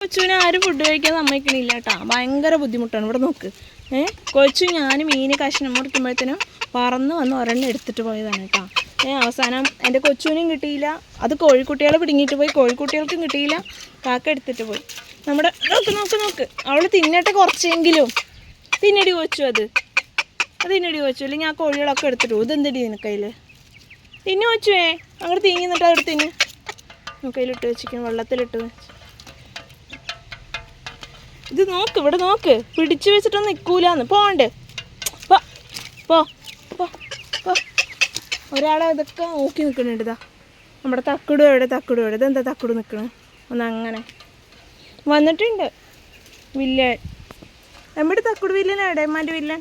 കൊച്ചുവിനെ ആരും ഫുഡ് കഴിക്കാൻ സമ്മതിക്കണില്ല കേട്ടോ ഭയങ്കര ബുദ്ധിമുട്ടാണ്. ഇവിടെ നോക്ക്. ഏ? കൊച്ചു ഞാൻ മീൻ കഷ്ണം മുറിക്കുമ്പോഴത്തേനും പറന്ന് വന്ന് ഒരെണ്ണം എടുത്തിട്ട് പോയതാണ് കേട്ടോ ഏ അവസാനം എന്റെ കൊച്ചുവിനും കിട്ടിയില്ല. അത് കോഴിക്കുട്ടികളെ പിടുങ്ങിയിട്ട് പോയി. കോഴിക്കുട്ടികൾക്കും കിട്ടിയില്ല. കാക്ക എടുത്തിട്ട് പോയി. നമ്മുടെ നോക്ക് നോക്ക് നോക്ക്. അവൾ തിന്നട്ടെ കുറച്ചെങ്കിലും. തിന്നടി കൊച്ചു അത്. അത് തിന്നടി കൊച്ചു. അല്ലെങ്കിൽ ആ കോഴികളൊക്കെ എടുത്തിട്ട് പോകും ഇതെന്തടി നിനക്കതിൽ തിന്നു വെച്ചുവേ അങ്ങോട്ട് തിങ്ങി നിന്നിട്ട് അവിടെ തിന്ന്. കയ്യിലിട്ട് വെച്ചിരിക്കും വെള്ളത്തിലിട്ട് വെച്ച്. ഇത് നോക്ക് ഇവിടെ നോക്ക്. പിടിച്ചു വെച്ചിട്ടൊന്നും നിൽക്കൂലെന്ന് പോണ്ട് പോ ഒരാളെ ഇതൊക്കെ നോക്കി നിൽക്കുന്നുണ്ട് നമ്മുടെ തക്കുടു എവിടെ? തക്കുടു എവിടെ? ഇതെന്താ തക്കുടു നിൽക്കണ? ഒന്ന് അങ്ങനെ വന്നിട്ടുണ്ട് വില്ലൻ. നമ്മുടെ തക്കുടു വില്ലൻ എവിടെ? ഉമ്മാന്റെ വില്ലൻ.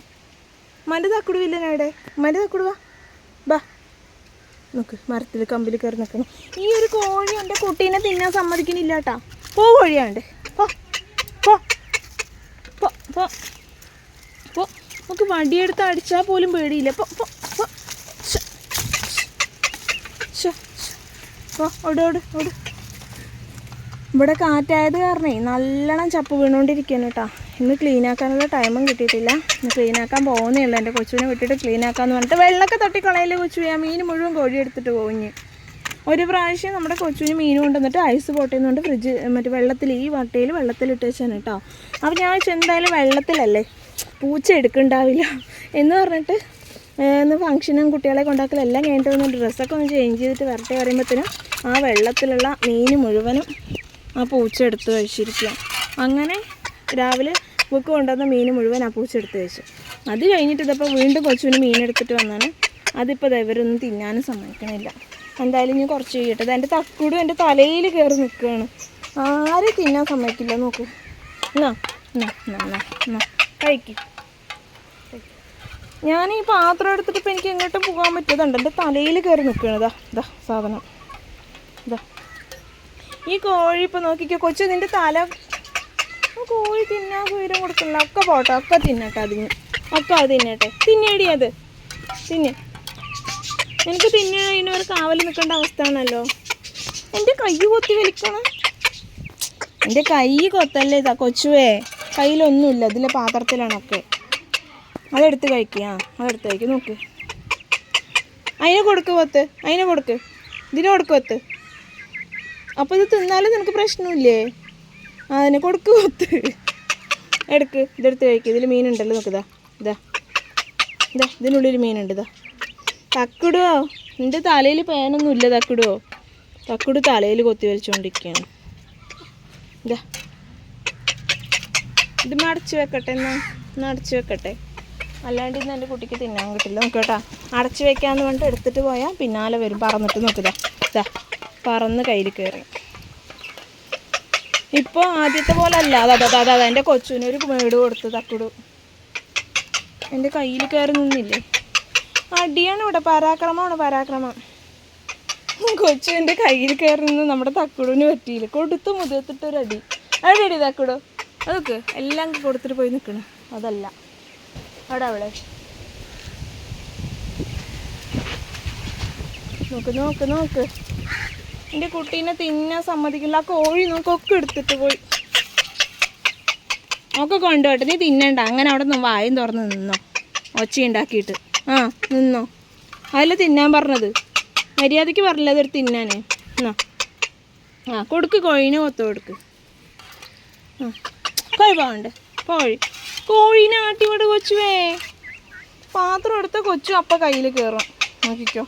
ഉമ്മാന്റെ തക്കുടു വില്ലൻ എവിടെ? ഉമ്മാന്റെ തക്കുടു വാ. ബാ. നോക്ക് മരത്തിൽ കമ്പിൽ കയറി നിൽക്കണം ഈ ഒരു കോഴി എന്റെ കുട്ടീനെ തിന്നാൻ സമ്മതിക്കുന്നില്ല കേട്ടാ. പോ കോഴിയാണ്ട് പോ പോ. പോ. പോ. നമുക്ക് വടിയെടുത്ത് അടിച്ചാൽ പോലും പേടിയില്ല. പോ പോ പോ. ഓട് ഓട് ഓട്. ഇവിടെ കാറ്റായത് കാരണേ നല്ലോണം ചപ്പ് വീണുകൊണ്ടിരിക്കുകയാണ് കേട്ടോ ഇന്ന് ക്ലീനാക്കാനുള്ള ടൈമും കിട്ടിയിട്ടില്ല. ഇന്ന് ക്ലീനാക്കാൻ പോകുന്നേ ഉള്ളൂ. എന്റെ കൊച്ചുവിനെ വിട്ടിട്ട് ക്ലീനാക്കാന്ന് പറഞ്ഞിട്ട് വെള്ളമൊക്കെ തട്ടിക്കളയല്ലേ കൊച്ചു. ആ മീൻ മുഴുവൻ കോഴി എടുത്തിട്ട് പോകുഞ്ഞ് ഒരു പ്രാവശ്യം നമ്മുടെ കൊച്ചുവിന് മീൻ കൊണ്ടുവന്നിട്ട് ഐസ് പോട്ടേന്നുകൊണ്ട് ഫ്രിഡ്ജ് മറ്റേ വെള്ളത്തിൽ ഈ വട്ടയിൽ വെള്ളത്തിലിട്ട് വെച്ചാണ് കേട്ടോ. അപ്പോൾ ഞാൻ എന്തായാലും വെള്ളത്തിലല്ലേ? പൂച്ച എടുക്കണ്ടാവില്ല. എന്ന് പറഞ്ഞിട്ട് ഇന്ന് ഫംഗ്ഷനും കുട്ടികളെ കൊണ്ടാക്കലും എല്ലാം കഴിഞ്ഞിട്ട് വന്ന് ഡ്രസ്സൊക്കെ ഒന്ന് ചേഞ്ച് ചെയ്തിട്ട് വരട്ടെ പറയുമ്പോഴത്തേനും ആ വെള്ളത്തിലുള്ള മീൻ മുഴുവനും ആ പൂച്ച എടുത്ത് കഴിച്ചിരിക്കുക അങ്ങനെ രാവിലെ ബുക്ക് കൊണ്ടുവന്ന മീൻ മുഴുവൻ ആ പൂച്ച എടുത്ത് കഴിച്ചു അത് കഴിഞ്ഞിട്ട് ഇതിപ്പോൾ വീണ്ടും കൊച്ചുവിന് മീൻ എടുത്തിട്ട് വന്നാണ്. അതിപ്പോൾ ഇവരൊന്നും തിന്നാനും സമ്മതിക്കണില്ല. എന്തായാലും ഇനി കുറച്ച് കഴിയട്ടെ. എന്റെ തക്കൂടും എന്റെ തലയിൽ കയറി നിൽക്കുകയാണ്. ആരും തിന്നാൻ സമ്മതിക്കില്ല നോക്ക്. എന്നാ ഞാൻ ഈ പാത്രം എടുത്തിട്ട് ഇപ്പം എനിക്ക് എങ്ങോട്ടും പോകാൻ പറ്റിയതുണ്ട്. എന്റെ തലയിൽ കയറി നിൽക്കുകയാണ്. ഇതാ ഇതാ സാധനം. ഇതാ ഈ കോഴി ഇപ്പം നോക്കിക്കോ കൊച്ചു നിന്റെ തല. കോഴി തിന്നാൻ സൂര്യം കൊടുക്കണില്ല ഒക്കെ പോട്ടെ ഒക്കെ തിന്നട്ടെ അതിന്. ഒക്കെ അത് തിന്നട്ടെ. തിന്നേടി അത്. തിന്നെ. എനിക്ക് പിന്നെ അതിന് കാവൽ നിൽക്കേണ്ട അവസ്ഥയാണല്ലോ എന്റെ കൈ കൊത്തി വലിക്കണം. എന്റെ കൈ കൊത്തല്ലേ ഇതാ കൊച്ചുവേ. കയ്യിലൊന്നുമില്ല ഇതിലെ പാത്രത്തിലാണൊക്കെ. അതെടുത്ത് കഴിക്കുക അതെടുത്ത് കഴിക്കുക നോക്ക്. അതിനെ കൊടുക്ക് കൊത്ത് അതിനെ കൊടുക്ക്. ഇതിനെ കൊടുക്ക് കൊത്ത്. അപ്പോൾ ഇത് തിന്നാലും നിനക്ക് പ്രശ്നമില്ലേ? അതിനെ കൊടുക്ക് കൊത്ത്. എടുക്ക് ഇതെടുത്ത് കഴിക്കുക ഇതിൽ മീനുണ്ടല്ലോ നോക്കിതാ ഇതാ. ഇതാ ഇതിനുള്ളിൽ മീനുണ്ട് ഇതാ. തക്കിടുവോ? എന്റെ തലയിൽ പേനൊന്നും ഇല്ല തക്കിടുവോ? തക്കിട് തലയിൽ കൊത്തി വലിച്ചുകൊണ്ടിരിക്കുകയാണ് ഇതാ ഇത് അടച്ചു വെക്കട്ടെ എന്നാ എന്നാ അടച്ചു വെക്കട്ടെ. അല്ലാണ്ട് ഇന്ന് എന്റെ കുട്ടിക്ക് തിന്നാൻ കിട്ടില്ല. നോക്കട്ടാ അടച്ചു വെക്കാന്ന് പറഞ്ഞിട്ട് എടുത്തിട്ട് പോയാൽ പിന്നാലെ വരും. പറന്നിട്ട് നോക്കില്ല. ഇതാ പറന്ന് കയ്യിൽ കയറി. ഇപ്പോൾ ആദ്യത്തെ പോലെ അല്ല. അതാ അതാ അതാ എന്റെ കൊച്ചുവിനൊരു മേട് കൊടുത്ത് തക്കുടു. എന്റെ കയ്യിൽ കയറി നിന്നില്ലേ? അടിയാണ് ഇവിടെ. പരാക്രമമാണ് പരാക്രമം. കൊച്ചു എന്റെ കയ്യിൽ കയറി നിന്ന് നമ്മുടെ തക്കുടുവിന് പറ്റിയില്ല. കൊടുത്ത് മുതിർത്തിട്ടൊരു അടി. അവിടെ അടി തക്കുടു. അതൊക്കെ എല്ലാം കൊടുത്തിട്ട് പോയി നിൽക്കണം അതല്ല. അവിടെ അവിടെ. നോക്ക് നോക്ക് നോക്ക്. എന്റെ കുട്ടീനെ തിന്നാൻ സമ്മതിക്കില്ല. ആ കോഴി നോക്കൊക്കെ എടുത്തിട്ട് പോയി. നോക്ക് കൊണ്ടുപോട്ടെ നീ തിന്നണ്ട. അങ്ങനെ അവിടെ നിന്ന് വായും തുറന്ന് നിന്നോ. ഒച്ച ഉണ്ടാക്കിയിട്ട് ആ നിന്നോ. അതിൽ തിന്നാൻ പറഞ്ഞത്. മര്യാദയ്ക്ക് പറഞ്ഞില്ല അതൊരു തിന്നാൻ എന്നാ. ആ കൊടുക്ക് കോഴീനെ കൊത്തു കൊടുക്ക്. ആ കോഴി പോകണ്ടേ കോഴി. കോഴീനെ ആട്ടിവിട് കൊച്ചുവേ. പാത്രം എടുത്ത കൊച്ചു അപ്പം കയ്യിൽ കയറും നോക്കിക്കോ.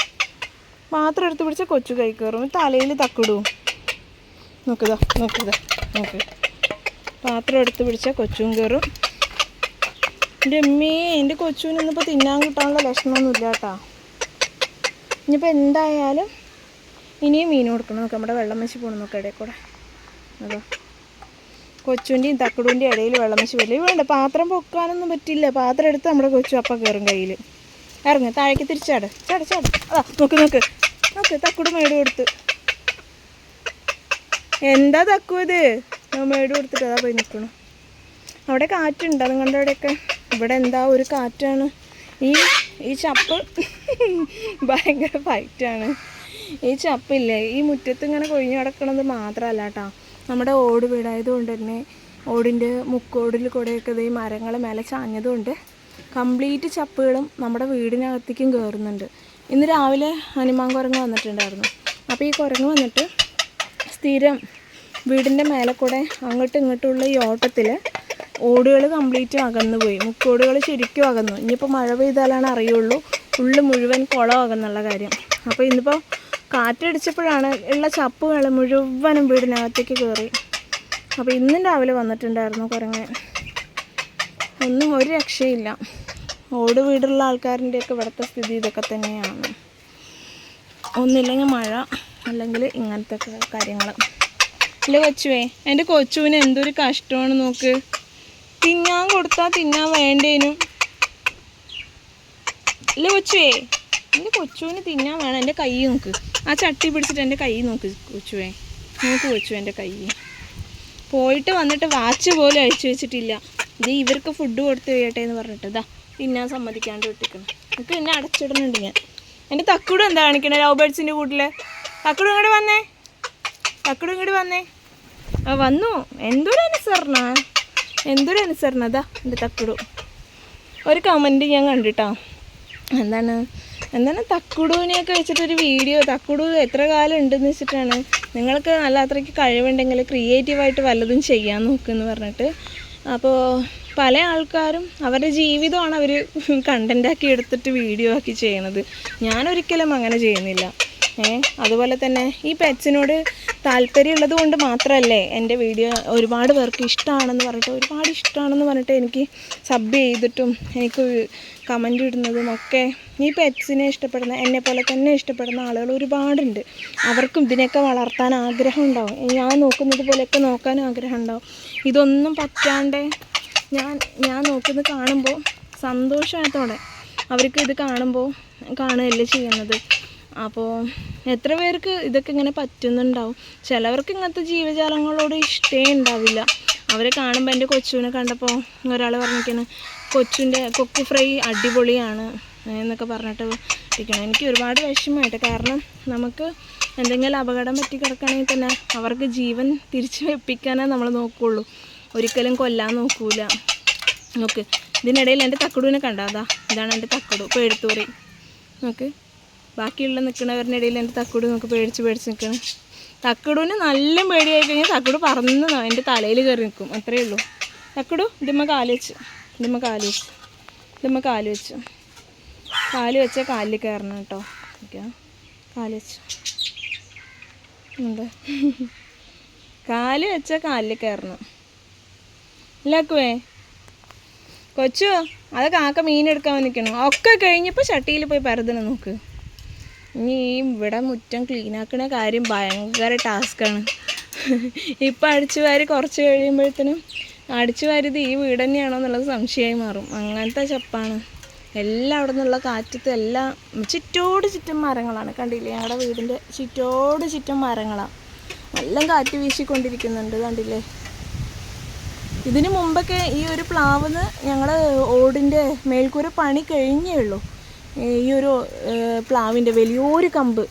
പാത്രം എടുത്ത് പിടിച്ച കൊച്ചു കൈ കയറും തലയിൽ തക്കിടും. നോക്കുതാ നോക്കുതാ നോക്ക് പാത്രം എടുത്ത് പിടിച്ച കൊച്ചും കയറും എന്റെ അമ്മേ എന്റെ കൊച്ചുവിനൊന്നിപ്പോൾ തിന്നാൻ കിട്ടാനുള്ള ലക്ഷണമൊന്നുമില്ല കേട്ടാ. ഇനിയിപ്പോൾ എന്തായാലും ഇനിയും മീൻ കൊടുക്കണം നോക്കാം നമ്മുടെ വെള്ളം വെച്ച് പോകണം നോക്കാം ഇടയിൽ കൂടെ. അതോ. കൊച്ചുവിന്റെയും തക്കടുവിന്റെയും ഇടയിൽ വെള്ളം വെച്ച് വലിയ വേണ്ട പാത്രം പൊക്കാനൊന്നും പറ്റില്ല. പാത്രം എടുത്ത് നമ്മുടെ കൊച്ചു അപ്പം കയറും കയ്യിൽ ഇറങ്ങ് താഴേക്ക് തിരിച്ചാട് ചാട്. ചാട് അതാ നോക്ക് നോക്ക്. നോക്ക് തക്കുട് മേട് കൊടുത്ത്. എന്താ തക്കു ഇത്? മേട് കൊടുത്തിട്ട് അതാ പോയി നിൽക്കണം അവിടെ കാറ്റുണ്ട്? നിങ്ങളുടെ അവിടെയൊക്കെ? ഇവിടെ എന്താ ഒരു കാറ്റാണ്. ഈ ഈ ചപ്പ് ഭയങ്കര ഫൈറ്റാണ് ഈ ചപ്പില്ലേ ഈ മുറ്റത്ത് ഇങ്ങനെ കൊഴിഞ്ഞു കിടക്കണത് മാത്രമല്ല കേട്ടോ നമ്മുടെ ഓട് വീടായതുകൊണ്ട് തന്നെ ഓടിന്റെ മുക്കോടിൽ കൂടെയൊക്കെ ഈ മരങ്ങൾ മേലെ ചാഞ്ഞതുകൊണ്ട് കംപ്ലീറ്റ് ചപ്പുകളും നമ്മുടെ വീടിനകത്തേക്കും കയറുന്നുണ്ട് ഇന്ന് രാവിലെ ഹനുമാൻ കുരങ്ങ് വന്നിട്ടുണ്ടായിരുന്നു. അപ്പോൾ ഈ കുരങ്ങ് വന്നിട്ട് സ്ഥിരം വീടിന്റെ മേലെ കൂടെ അങ്ങോട്ടും ഇങ്ങോട്ടുമുള്ള ഈ ഓട്ടത്തിൽ ഓടുകൾ കംപ്ലീറ്റ് അകന്നു പോയി. മുക്കോടുകൾ ശരിക്കും അകന്നു. ഇനിയിപ്പോൾ മഴ പെയ്താലാണ് അറിയുള്ളൂ. ഉള്ളു മുഴുവൻ കുളമാകുന്നുള്ള കാര്യം. അപ്പോൾ ഇന്നിപ്പോൾ കാറ്റടിച്ചപ്പോഴാണ് ഉള്ള ചപ്പുകൾ മുഴുവനും വീടിനകത്തേക്ക് കയറി. അപ്പോൾ ഇന്നും രാവിലെ വന്നിട്ടുണ്ടായിരുന്നു കുരങ്ങൻ. ഒന്നും ഒരു രക്ഷയില്ല. ഓട് വീടുള്ള ആൾക്കാരിന്റെയൊക്കെ ഇവിടുത്തെ സ്ഥിതി ഇതൊക്കെ തന്നെയാണ്. ഒന്നില്ലെങ്കിൽ മഴ അല്ലെങ്കിൽ ഇങ്ങനത്തെ കാര്യങ്ങൾ. ഇല്ല കൊച്ചുവേ എന്റെ കൊച്ചുവിന് എന്തൊരു കഷ്ടമാണ് നോക്ക്. തിന്നാൻ കൊടുത്താ തിന്നാൻ വേണ്ടേനും. ഇല്ല കൊച്ചുവേ എന്റെ കൊച്ചുവിന് തിന്നാൻ വേണം എന്റെ കൈ നോക്ക്. ആ ചട്ടി പിടിച്ചിട്ട് എന്റെ കൈ നോക്ക് കൊച്ചുവേ. നോക്ക് കൊച്ചു എന്റെ കൈ. പോയിട്ട് വന്നിട്ട് വാച്ച് പോലും അഴിച്ചു വെച്ചിട്ടില്ല. ഇത് ഇവർക്ക് ഫുഡ് കൊടുത്ത് കഴിയട്ടെ എന്ന് പറഞ്ഞിട്ട് ഇതാ തിന്നാൻ സമ്മതിക്കാണ്ട് വിട്ടിക്കണം. എനിക്ക് എന്നെ അടച്ചിടുന്നുണ്ട് ഞാൻ. എന്റെ തക്കുടം എന്താ കാണിക്കണേ? ലവ് ബേഡ്സിന്റെ കൂട്ടിൽ തക്കുടും ഇങ്ങോട്ട് വന്നേ. തക്കുടും ഇങ്ങോട്ട് വന്നേ. ആ വന്നു. എന്തൊരു അനുസരണ എന്തൊരു അനുസരണതാ എന്റെ തക്കുടു. ഒരു കമന്റ് ഞാൻ കണ്ടിട്ടാ. എന്താണ്? എന്താണ് തക്കുടുവിനെയൊക്കെ വെച്ചിട്ടൊരു വീഡിയോ തക്കുടു എത്ര കാലം ഉണ്ടെന്ന് വെച്ചിട്ടാണ് നിങ്ങൾക്ക് നല്ല അത്രയ്ക്ക് കഴിവുണ്ടെങ്കിൽ ക്രിയേറ്റീവായിട്ട് വല്ലതും ചെയ്യാൻ നോക്കുമെന്ന് പറഞ്ഞിട്ട്. അപ്പോൾ പല ആൾക്കാരും അവരുടെ ജീവിതമാണ് അവർ കണ്ടന്റാക്കി എടുത്തിട്ട് വീഡിയോ ആക്കി ചെയ്യണത്. ഞാനൊരിക്കലും അങ്ങനെ ചെയ്യുന്നില്ല. അതുപോലെ തന്നെ ഈ പെറ്റ്സിനോട് താല്പര്യമുള്ളത് കൊണ്ട് മാത്രമല്ലേ എന്റെ വീഡിയോ ഒരുപാട് പേർക്ക് ഇഷ്ടമാണെന്ന് പറഞ്ഞിട്ട് ഒരുപാട് ഇഷ്ടമാണെന്ന് പറഞ്ഞിട്ട് എനിക്ക് സബ് ചെയ്തിട്ടും എനിക്ക് കമന്റ് ഇടുന്നതും ഒക്കെ ഈ പെറ്റ്സിനെ ഇഷ്ടപ്പെടുന്ന എന്നെ പോലെ തന്നെ ഇഷ്ടപ്പെടുന്ന ആളുകൾ ഒരുപാടുണ്ട്. അവർക്കും ഇതിനെയൊക്കെ വളർത്താൻ ആഗ്രഹം ഉണ്ടാവും. ഞാൻ നോക്കുന്നത് പോലെയൊക്കെ നോക്കാൻ ആഗ്രഹം ഉണ്ടാവും. ഇതൊന്നും പറ്റാണ്ട് ഞാൻ ഞാൻ നോക്കുന്നത് കാണുമ്പോൾ സന്തോഷത്തോടെ അവർക്ക് ഇത് കാണുമ്പോൾ കാണുകയല്ലേ ചെയ്യുന്നത്. അപ്പോൾ എത്ര പേർക്ക് ഇതൊക്കെ ഇങ്ങനെ പറ്റുന്നുണ്ടാവും? ചിലവർക്ക് ഇങ്ങനത്തെ ജീവജാലങ്ങളോട് ഇഷ്ടേ ഉണ്ടാവില്ല. അവരെ കാണുമ്പോൾ എന്റെ കൊച്ചുവിനെ കണ്ടപ്പോൾ ഒരാൾ പറഞ്ഞിരിക്കുന്നത് കൊച്ചുവിന്റെ കൊക്ക് ഫ്രൈ അടിപൊളിയാണ് എന്നൊക്കെ പറഞ്ഞിട്ട് ഇരിക്കണം. എനിക്ക് ഒരുപാട് വിഷമമായിട്ട്. കാരണം നമുക്ക് എന്തെങ്കിലും അപകടം പറ്റി കിടക്കുകയാണെങ്കിൽ തന്നെ അവർക്ക് ജീവൻ തിരിച്ചു വെപ്പിക്കാനേ നമ്മൾ നോക്കുകയുള്ളൂ ഒരിക്കലും കൊല്ലാൻ നോക്കൂല. നോക്ക് ഇതിനിടയിൽ എന്റെ തക്കടുവിനെ കണ്ടാതാ ഇതാണ് എന്റെ തക്കടു. പേടുത്തൂറി. നോക്ക്. ബാക്കിയുള്ള നിൽക്കുന്നവരുടെ എന്റെ തക്കുടു നമുക്ക് പേടിച്ച് പേടിച്ച് നിൽക്കണം. തക്കുടുവിന് നല്ല പേടിയായി കഴിഞ്ഞാൽ തക്കുടു പറന്ന് എന്റെ തലയിൽ കയറി നിൽക്കും. അത്രയേ ഉള്ളൂ. തക്കുടു ഇതിമ്മ കാൽ വെച്ച്. ഇതിമ്മ കാൽ വെച്ച്. ഇതിമ്മ കാൽ വെച്ചു. കാൽ വെച്ചാൽ കാലിൽ കയറണം കേട്ടോ. ഓക്കെ. കാൽ വെച്ചു. എന്താ? കാൽ വെച്ചാൽ കാലിൽ കയറണം. ഇല്ലാക്കുവേ. കൊച്ചു അത് കാക്ക മീനെടുക്കാൻ നിൽക്കണം ഒക്കെ കഴിഞ്ഞപ്പോൾ ചട്ടിയിൽ പോയി പരതണം നോക്ക്. ഇനി ഇവിടെ മുറ്റം ആക്കണ കാര്യം ഭയങ്കര ടാസ്ക്കാണ് ഇപ്പം അടിച്ചു വാരി കുറച്ച് കഴിയുമ്പോഴത്തേനും അടിച്ചു വാരിയത് ഈ വീട് തന്നെയാണോ എന്നുള്ളത് സംശയമായി മാറും. അങ്ങനത്തെ ചപ്പാണ്. എല്ലാം അവിടെ നിന്നുള്ള കാറ്റത്ത് എല്ലാം ചുറ്റോട് ചുറ്റും മരങ്ങളാണ്. കണ്ടില്ലേ? ഞങ്ങളുടെ വീടിന്റെ ചുറ്റോട് ചുറ്റും മരങ്ങളാണ് നല്ല കാറ്റ് വീശിക്കൊണ്ടിരിക്കുന്നുണ്ട് കണ്ടില്ലേ? ഇതിനു മുമ്പൊക്കെ ഈ ഒരു പ്ലാവിന്ന് ഞങ്ങൾ ഓടിന്റെ മേൽക്കൂര പണി കഴിഞ്ഞേ ഉള്ളൂ. ഈ ഒരു പ്ലാവിന്റെ വലിയൊരു കമ്പ്.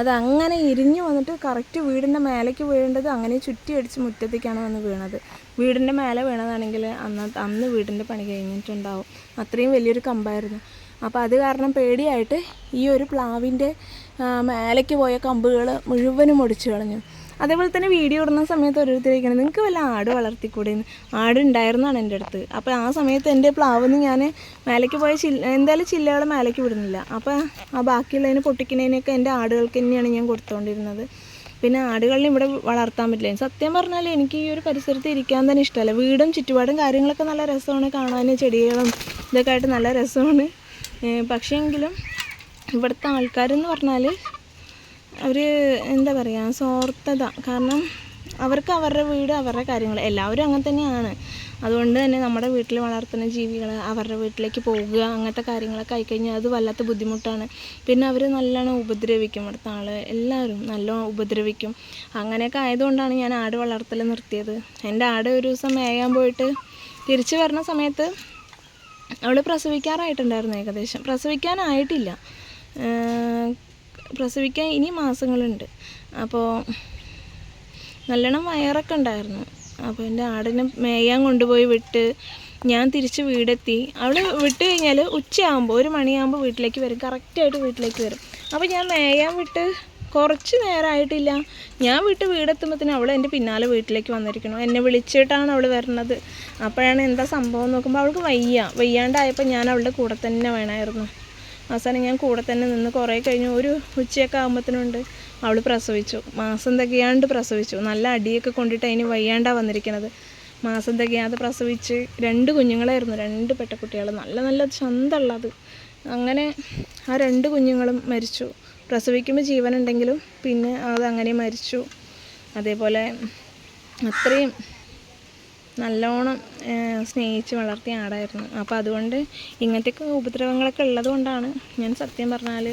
അതങ്ങനെ ഇരിഞ്ഞു വന്നിട്ട് കറക്റ്റ് വീടിന്റെ മേലേക്ക് വീഴേണ്ടത് അങ്ങനെ ചുറ്റി അടിച്ച് മുറ്റത്തേക്കാണ് വന്ന് വീണത്. വീടിന്റെ മേലെ വീണതാണെങ്കിൽ അന്ന് അന്ന് വീടിന്റെ പണി കഴിഞ്ഞിട്ടുണ്ടാവും. അത്രയും വലിയൊരു കമ്പായിരുന്നു. അപ്പോൾ അത് കാരണം പേടിയായിട്ട് ഈ ഒരു പ്ലാവിന്റെ മേലേക്ക് പോയ കമ്പുകൾ മുഴുവനും ഒടിച്ചു കളഞ്ഞു. അതേപോലെ തന്നെ വീഡിയോ ഇടുന്ന സമയത്ത് ഓരോരുത്തരേക്കാണ് നിങ്ങൾക്ക് വല്ല ആട് വളർത്തിക്കൂടെ ആട് ഉണ്ടായിരുന്നാണ് എന്റെ അടുത്ത്. അപ്പോൾ ആ സമയത്ത് എന്റെ പ്ലാവിന്ന് ഞാൻ മേലേക്ക് പോയ ചില്ല എന്തായാലും ചില്ലകളെ മേലേക്ക് വിടുന്നില്ല. അപ്പോൾ ആ ബാക്കിയുള്ളതിന് പൊട്ടിക്കുന്നതിനൊക്കെ എന്റെ ആടുകൾക്ക് തന്നെയാണ് ഞാൻ കൊടുത്തുകൊണ്ടിരുന്നത് പിന്നെ ആടുകളിനെ ഇവിടെ വളർത്താൻ പറ്റില്ല. സത്യം പറഞ്ഞാൽ എനിക്ക് ഈ ഒരു പരിസരത്ത് ഇരിക്കാൻ തന്നെ ഇഷ്ടമല്ല. വീടും ചുറ്റുപാടും കാര്യങ്ങളൊക്കെ നല്ല രസമാണ്. കാണാൻ ചെടികളും ഇതൊക്കെ ആയിട്ട് നല്ല രസമാണ്. പക്ഷേ എങ്കിലും ഇവിടുത്തെ ആൾക്കാരെന്ന് പറഞ്ഞാൽ അവർ എന്താ പറയുക സ്വാർത്ഥത. കാരണം അവർക്ക് അവരുടെ വീട് അവരുടെ കാര്യങ്ങൾ എല്ലാവരും അങ്ങനെ തന്നെയാണ്. അതുകൊണ്ട് തന്നെ നമ്മുടെ വീട്ടിൽ വളർത്തുന്ന ജീവികൾ അവരുടെ വീട്ടിലേക്ക് പോകുക അങ്ങനത്തെ കാര്യങ്ങളൊക്കെ ആയിക്കഴിഞ്ഞാൽ അത് വല്ലാത്ത ബുദ്ധിമുട്ടാണ്. പിന്നെ അവർ നല്ലോണം ഉപദ്രവിക്കും ഇവിടുത്തെ ആൾ എല്ലാവരും നല്ലോണം ഉപദ്രവിക്കും. അങ്ങനെയൊക്കെ ആയതുകൊണ്ടാണ് ഞാൻ ആട് വളർത്തൽ നിർത്തിയത്. എന്റെ ആട് ഒരു ദിവസം മേയാൻ പോയിട്ട് തിരിച്ചു വരുന്ന സമയത്ത് അവൾ പ്രസവിക്കാറായിട്ടുണ്ടായിരുന്നു ഏകദേശം. പ്രസവിക്കാനായിട്ടില്ല പ്രസവിക്കാൻ ഇനി മാസങ്ങളുണ്ട്. അപ്പോൾ നല്ലോണം വയറൊക്കെ ഉണ്ടായിരുന്നു. അപ്പോൾ എന്റെ ആടിനെ മേയാൻ കൊണ്ടുപോയി വിട്ട് ഞാൻ തിരിച്ച് വീടെത്തി. അവൾ വിട്ട് കഴിഞ്ഞാൽ ഉച്ചയാകുമ്പോൾ ഒരു മണിയാകുമ്പോൾ വീട്ടിലേക്ക് വരും. കറക്റ്റായിട്ട് വീട്ടിലേക്ക് വരും. അപ്പോൾ ഞാൻ മേയാൻ വിട്ട് കുറച്ച് നേരമായിട്ടില്ല ഞാൻ വിട്ട് വീടെത്തുമ്പോഴത്തേന് അവൾ എന്റെ പിന്നാലെ വീട്ടിലേക്ക് വന്നിരിക്കണം എന്നെ വിളിച്ചിട്ടാണ് അവൾ വരുന്നത് അപ്പോഴാണ് എന്താ സംഭവം നോക്കുമ്പോൾ അവൾക്ക് വയ്യ. വയ്യാണ്ടായപ്പോൾ ഞാൻ അവളുടെ കൂടെ തന്നെ വേണമായിരുന്നു അവസാനം ഞാൻ കൂടെ തന്നെ നിന്ന് കുറേ കഴിഞ്ഞു. ഒരു ഉച്ചയൊക്കെ ആകുമ്പോഴത്തേനുണ്ട് അവൾ പ്രസവിച്ചു. മാസം തികയാണ്ട് പ്രസവിച്ചു. നല്ല അടിയൊക്കെ കൊണ്ടിട്ട് അതിന് വയ്യാണ്ടാ വന്നിരിക്കുന്നത് മാസം തികയാതെ പ്രസവിച്ച് രണ്ട് കുഞ്ഞുങ്ങളായിരുന്നു. രണ്ട് പെട്ടക്കുട്ടികൾ നല്ല നല്ല ചന്തള്ളത് അങ്ങനെ ആ രണ്ട് കുഞ്ഞുങ്ങളും മരിച്ചു. പ്രസവിക്കുമ്പോൾ ജീവനുണ്ടെങ്കിലും പിന്നെ അത് അങ്ങനെ മരിച്ചു. അതേപോലെ അത്രയും നല്ലോണം സ്നേഹിച്ച് വളർത്തിയ ആടായിരുന്നു. അപ്പോൾ അതുകൊണ്ട് ഇങ്ങനത്തെയൊക്കെ ഉപദ്രവങ്ങളൊക്കെ ഉള്ളതുകൊണ്ടാണ് ഞാൻ സത്യം പറഞ്ഞാൽ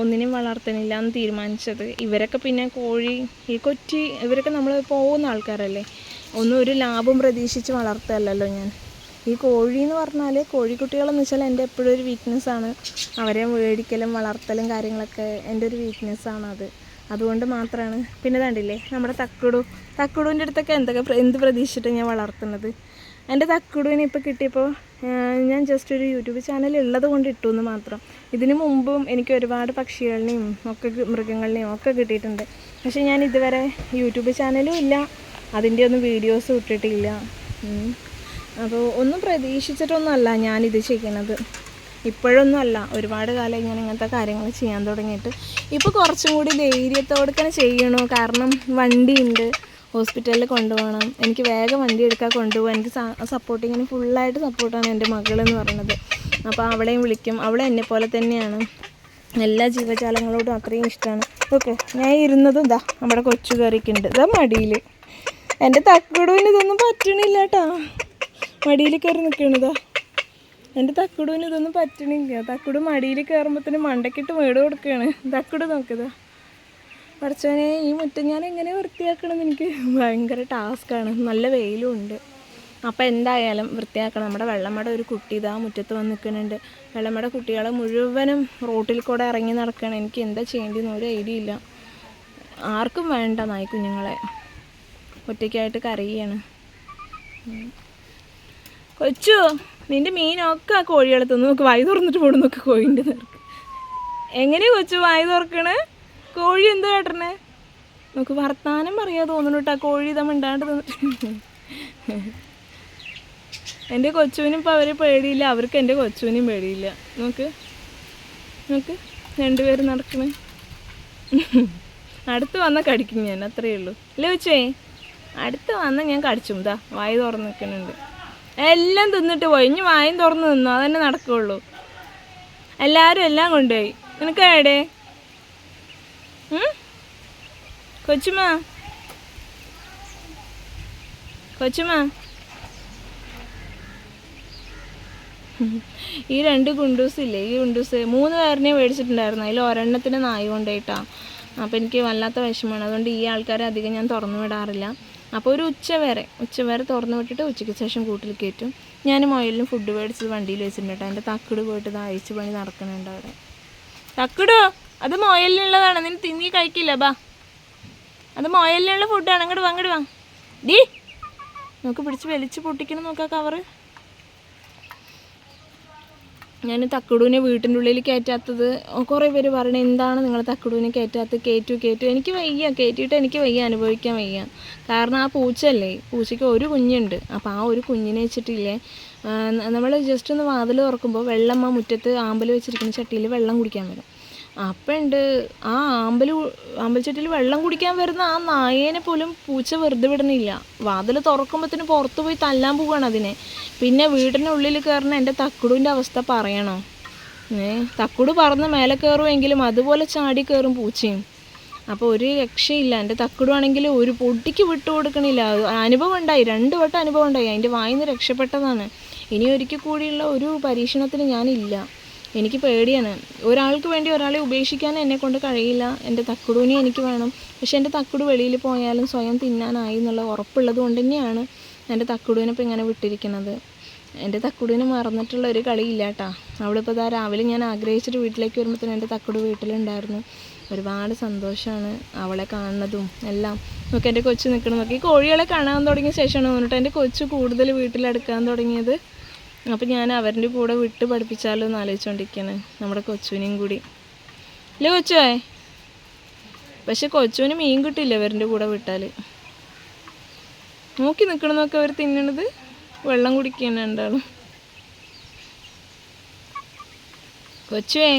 ഒന്നിനും വളർത്തണില്ല എന്ന് തീരുമാനിച്ചത്. ഇവരൊക്കെ പിന്നെ കോഴി ഈ കൊറ്റി ഇവരൊക്കെ നമ്മൾ പോകുന്ന ആൾക്കാരല്ലേ? ഒന്നും ഒരു ലാഭം പ്രതീക്ഷിച്ച് വളർത്തല്ലല്ലോ ഞാൻ. ഈ കോഴി എന്ന് പറഞ്ഞാൽ കോഴിക്കുട്ടികളെന്ന് വെച്ചാൽ എന്റെ എപ്പോഴും ഒരു വീക്ക്നെസ്സാണ് അവരെ മേടിക്കലും വളർത്തലും കാര്യങ്ങളൊക്കെ എന്റെ ഒരു വീക്ക്നെസ്സാണ് അത്. അതുകൊണ്ട് മാത്രമാണ് പിന്നെ കണ്ടില്ലേ നമ്മുടെ തക്കുടു. തക്കുടുവിന്റെ അടുത്തൊക്കെ എന്തൊക്കെ എന്ത് പ്രതീക്ഷിച്ചിട്ട് ഞാൻ വളർത്തുന്നത്? എന്റെ തക്കുടുവിനെ ഇപ്പോൾ കിട്ടിയപ്പോൾ ഞാൻ ജസ്റ്റ് ഒരു യൂട്യൂബ് ചാനൽ ഉള്ളത് കൊണ്ട് ഇട്ടു എന്ന് മാത്രം. ഇതിനു മുമ്പും എനിക്ക് ഒരുപാട് പക്ഷികളിനെയും ഒക്കെ മൃഗങ്ങളിനെയും ഒക്കെ കിട്ടിയിട്ടുണ്ട്. പക്ഷേ ഞാൻ ഇതുവരെ യൂട്യൂബ് ചാനലും ഇല്ല. അതിന്റെ ഒന്നും വീഡിയോസും ഇട്ടിട്ടില്ല. അപ്പോൾ ഒന്നും പ്രതീക്ഷിച്ചിട്ടൊന്നുമല്ല ഞാനിത് ചെയ്യണത്. ഇപ്പോഴൊന്നും അല്ല ഒരുപാട് കാലം ഞാൻ ഇങ്ങനത്തെ കാര്യങ്ങൾ ചെയ്യാൻ തുടങ്ങിയിട്ട്. ഇപ്പോൾ കുറച്ചും കൂടി ധൈര്യത്തോടെ തന്നെ ചെയ്യണു. കാരണം വണ്ടിയുണ്ട്. ഹോസ്പിറ്റലിൽ കൊണ്ടുപോകണം. എനിക്ക് വേഗം വണ്ടി എടുക്കാൻ കൊണ്ടുപോകാൻ എനിക്ക് സപ്പോർട്ടിങ്ങിന് ഫുള്ളായിട്ട് സപ്പോർട്ടാണ് എന്റെ മകളെന്ന് പറയുന്നത്. അപ്പോൾ അവളെയും വിളിക്കും. അവളെ എന്നെ പോലെ തന്നെയാണ്. എല്ലാ ജീവജാലങ്ങളോടും അത്രയും ഇഷ്ടമാണ്. ഓക്കെ ഞാൻ ഇരുന്നതും ഇതാ നമ്മുടെ കൊച്ചു കയറിക്കുണ്ട് ഇതാ മടിയിൽ എന്റെ തക്കടുവിന് ഇതൊന്നും പറ്റണില്ല കേട്ടോ മടിയിൽ കയറി നിൽക്കണതാ എന്റെ തക്കുടുവിന് ഇതൊന്നും പറ്റണില്ല. തക്കുടും മടിയിൽ കയറുമ്പോഴത്തേന് മണ്ടക്കിട്ട് മേട് കൊടുക്കുകയാണ് തക്കുട് നോക്കതാ പറച്ചവനെ ഈ മുറ്റം ഞാൻ എങ്ങനെ വൃത്തിയാക്കണം എനിക്ക്? ഭയങ്കര ടാസ്ക്കാണ് നല്ല വെയിലും ഉണ്ട്. അപ്പോൾ എന്തായാലും വൃത്തിയാക്കണം. നമ്മുടെ വെള്ളമട ഒരു കുട്ടി ഇതാ മുറ്റത്ത് വന്ന് നിൽക്കുന്നുണ്ട് വെള്ളമ്മയുടെ കുട്ടികളെ മുഴുവനും റോട്ടിൽ കൂടെ ഇറങ്ങി നടക്കണം. എനിക്ക് എന്താ ചെയ്യേണ്ടതെന്ന് ഒരു ഐഡിയ ഇല്ല. ആർക്കും വേണ്ട നായ്ക്കുഞ്ഞുങ്ങളെ ഒറ്റയ്ക്കായിട്ട് കരയാണ്. ഉം. കൊച്ചു നിന്റെ മീനൊക്കെ ആ കോഴികളെ തിന്ന് നോക്ക് വായി തുറന്നിട്ട് പോടും നോക്ക് കോഴിന്റെ നേർക്ക്. എങ്ങനെയാ കൊച്ചു വായി തുറക്കണേ? കോഴി എന്താ കേട്ടണേ? നമുക്ക് വർത്താനം പറയാ തോന്നുന്നു കേട്ടോ കോഴി ഇതാ മിണ്ടാണ്ട് എന്റെ കൊച്ചുവിനും ഇപ്പോൾ അവരെ പേടിയില്ല അവർക്ക് എന്റെ കൊച്ചുവിനും പേടിയില്ല. നോക്ക് നോക്ക് രണ്ടുപേരും നടക്കണേ. അടുത്ത് വന്നാൽ കടിക്കും ഞാൻ അത്രയേ ഉള്ളൂ. അല്ലേ വെച്ചേ അടുത്ത് വന്നാൽ ഞാൻ കടിച്ചും ഇതാ വായി തുറന്നു നിൽക്കുന്നുണ്ട്. എല്ലാം തിന്നിട്ട് പോയി. ഇനി വായും തുറന്ന് നിന്നു? അതന്നെ നടക്കുള്ളൂ. എല്ലാവരും എല്ലാം കൊണ്ടുപോയി. നിനക്ക് എവിടെ? കൊച്ചുമാ കൊച്ചുമ്മ? ഈ രണ്ട് ഗുണ്ടൂസ് ഇല്ലേ ഈ ഗുണ്ടൂസ് മൂന്ന് പേരിനെ മേടിച്ചിട്ടുണ്ടായിരുന്നു. അതിൽ ഒരെണ്ണത്തിന് നായ കൊണ്ടുപോയിട്ടാ. അപ്പോൾ എനിക്ക് വല്ലാത്ത വിഷമമാണ്. അതുകൊണ്ട് ഈ ആൾക്കാരെ അധികം ഞാൻ തുറന്നു വിടാറില്ല. അപ്പോൾ ഒരു ഉച്ച വരെ ഉച്ച വരെ തുറന്നു വിട്ടിട്ട് ഉച്ചയ്ക്ക് ശേഷം കൂട്ടിൽ കയറ്റും. ഞാൻ മൊയലിന് ഫുഡ് മേടിച്ച് വണ്ടിയിൽ വെച്ചിട്ടുണ്ട് എന്റെ തക്കിട് പോയിട്ട് ഇത് പണി നടക്കുന്നുണ്ട് അവിടെ. തക്കിടോ? അത് മൊയലിനുള്ളതാണ്. നിന് തിങ്ങി കഴിക്കില്ല ബാ. അത് മൊയലിനുള്ള ഫുഡാണ്. അങ്ങോട്ട് വാ വാ. ഡീ നമുക്ക് പിടിച്ച് വലിച്ച് പൊട്ടിക്കണം നോക്കാം കവറ്. ഞാൻ തക്കടൂനെ വീട്ടിന്റെ ഉള്ളിൽ കയറ്റാത്തത് കുറേ പേര് പറയണേ എന്താണ് നിങ്ങൾ തക്കടൂനെ കയറ്റാത്തത്? കയറ്റു കയറ്റു എനിക്ക് വയ്യ കയറ്റിയിട്ട് എനിക്ക് വയ്യ അനുഭവിക്കാൻ വയ്യ. കാരണം ആ പൂച്ചല്ലേ പൂച്ചയ്ക്ക് ഒരു കുഞ്ഞുണ്ട്. അപ്പോൾ ആ ഒരു കുഞ്ഞിനെ വെച്ചിട്ടില്ലേ നമ്മൾ ജസ്റ്റ് ഒന്ന് വാതിൽ തുറക്കുമ്പോൾ വെള്ളം ആ മുറ്റത്ത് ആമ്പൽ വെച്ചിരിക്കുന്ന ചട്ടിയിൽ വെള്ളം കുടിക്കാൻ വരും. അപ്പം ഉണ്ട് ആ ആമ്പൽ ആമ്പൽച്ചട്ടിയിൽ വെള്ളം കുടിക്കാൻ വരുന്ന ആ നായേനെ പോലും പൂച്ച വെറുതെ വിടണില്ല വാതിൽ തുറക്കുമ്പോഴത്തേന് പുറത്ത് പോയി തല്ലാൻ പോവാണ് അതിനെ. പിന്നെ വീടിനുള്ളിൽ കയറുന്ന എന്റെ തക്കുടുവിന്റെ അവസ്ഥ പറയണോ? ഏ തക്കുടു പറന്ന് മേലെ കയറുമെങ്കിലും അതുപോലെ ചാടി കയറും പൂച്ചയും. അപ്പോൾ ഒരു രക്ഷയില്ല. എന്റെ തക്കുടുവാണെങ്കിൽ ഒരു പൊടിക്ക് വിട്ടു കൊടുക്കണില്ല. അനുഭവം ഉണ്ടായി. രണ്ട് വട്ടം അനുഭവം ഉണ്ടായി. അതിന്റെ വായിന്ന് രക്ഷപ്പെട്ടതാണ്. ഇനി ഒരിക്കൽ കൂടിയുള്ള ഒരു പരീക്ഷണത്തിന് ഞാനില്ല. എനിക്ക് പേടിയാണ്. ഒരാൾക്ക് വേണ്ടി ഒരാളെ ഉപേക്ഷിക്കാൻ എന്നെ കൊണ്ട് കഴിയില്ല. എന്റെ തക്കുടൂനി എനിക്ക് വേണം. പക്ഷെ എന്റെ തക്കുട് വെളിയിൽ പോയാലും സ്വയം തിന്നാനായി എന്നുള്ള ഉറപ്പുള്ളത് കൊണ്ട് തന്നെയാണ് എന്റെ തക്കുടൂനെ ഇപ്പോൾ ഇങ്ങനെ വിട്ടിരിക്കുന്നത്. എന്റെ തക്കുടൂന് മറന്നിട്ടുള്ള ഒരു കളിയില്ല കേട്ടാ ഇപ്പോൾ ഇതാ രാവിലെ ഞാൻ ആഗ്രഹിച്ചിട്ട് വീട്ടിലേക്ക് വരുമ്പോഴത്തേനും എന്റെ തക്കുട് വീട്ടിലുണ്ടായിരുന്നു. ഒരുപാട് സന്തോഷമാണ് അവളെ കാണുന്നതും എല്ലാം. നോക്കി എന്റെ കൊച്ചു നിൽക്കണം നോക്കി കോഴികളെ കാണാൻ തുടങ്ങിയ ശേഷമാണ് തോന്നിട്ട് എന്റെ കൊച്ചു കൂടുതൽ വീട്ടിലെടുക്കാൻ തുടങ്ങിയത്? അപ്പം ഞാൻ അവരുടെ കൂടെ വിട്ട് പഠിപ്പിച്ചാലോ എന്ന് ആലോചിച്ചുകൊണ്ടിരിക്കുകയാണ് നമ്മുടെ കൊച്ചുവിനെയും കൂടി. ഇല്ലേ കൊച്ചുവേ പക്ഷെ കൊച്ചുവിന് മീൻ കിട്ടില്ല അവരുടെ കൂടെ വിട്ടാൽ നോക്കി നിൽക്കണമെന്നൊക്കെ അവർ തിന്നണത് വെള്ളം കുടിക്കാൻ രണ്ടാളും. കൊച്ചുവേ